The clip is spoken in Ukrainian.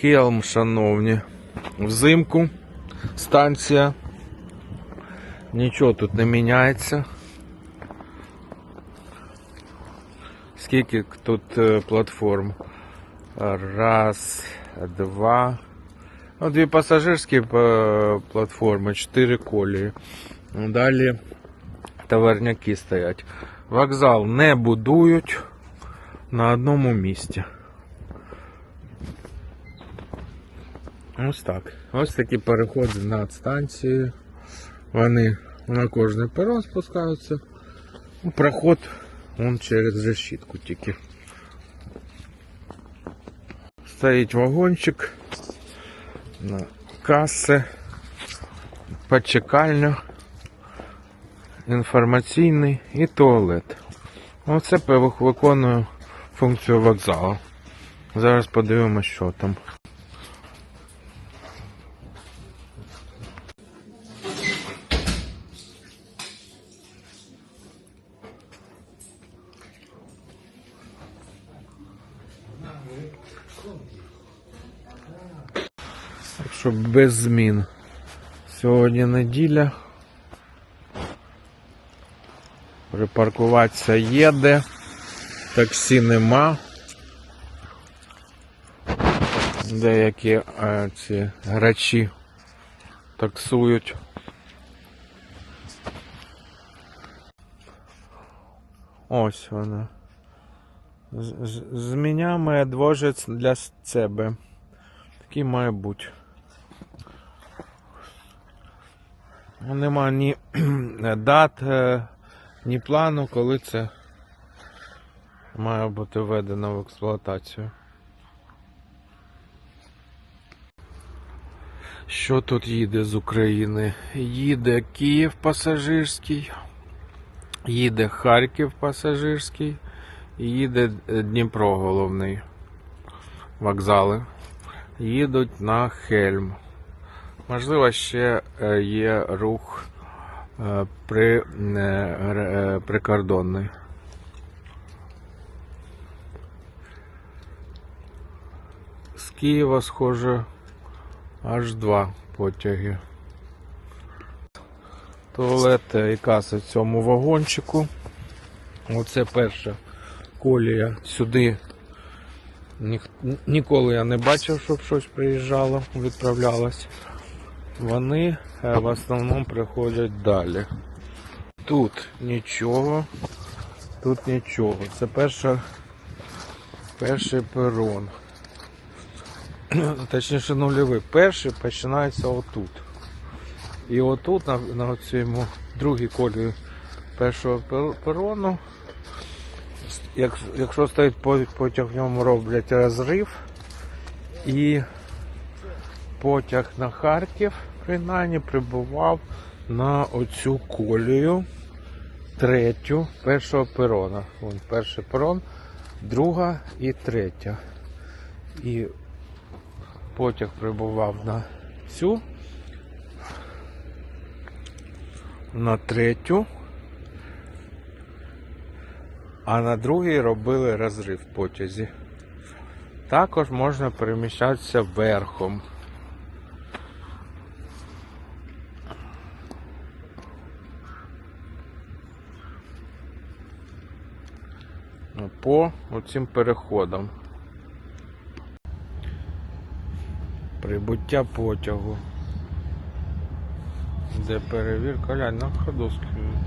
Хелм, шановні. Взимку станція. Нічого тут не міняється. Скільки тут е, платформ? Раз, два. Ну, дві пасажирські е, платформи, чотири колії. Далі товарняки стоять. Вокзал не будують на одному місці. Ось так. Ось такі переходи над станцією. Вони на кожний перон спускаються. Проход он через решітку тільки. Стоїть вагончик. На каси, почекальня, інформаційний і туалет. Оце певих виконує функцію вокзалу. Зараз подивимося, що там. Так що без змін. Сьогодні неділя. Припаркуватися є де. Таксі нема. Деякі е, ці грачі таксують. Ось вона. З, з, з мене для себе. Такий має бути. Нема ні дат, е, ні плану, коли це має бути введено в експлуатацію. Що тут їде з України? Їде Київ пасажирський, їде Харків пасажирський, їде е, Дніпро головний. Вокзали. Їдуть на Хельм. Можливо, ще е, є рух е, при, прикордонний. З Києва, схоже, аж два потяги. Туалет і каса в цьому вагончику. Оце перша колія сюди. Ніколи я не бачив, щоб щось приїжджало, відправлялось. Вони е, в основному приходять далі. Тут нічого, тут нічого. Це перша, перший перон. Точніше нульовий. Перший починається отут. І отут, на, на цьому другій колі першого пер- перону, якщо стоїть потяг, в ньому роблять розрив. І потяг на Харків, принаймні, прибував на оцю колію третю першого перона. Вон перший перон, друга і третя. І потяг прибував на цю, на третю, а на другій робили розрив потязі. Також можна переміщатися верхом. Ну, По оцим переходам. Прибуття потягу. Де перевірка, глянь, на ходу скину.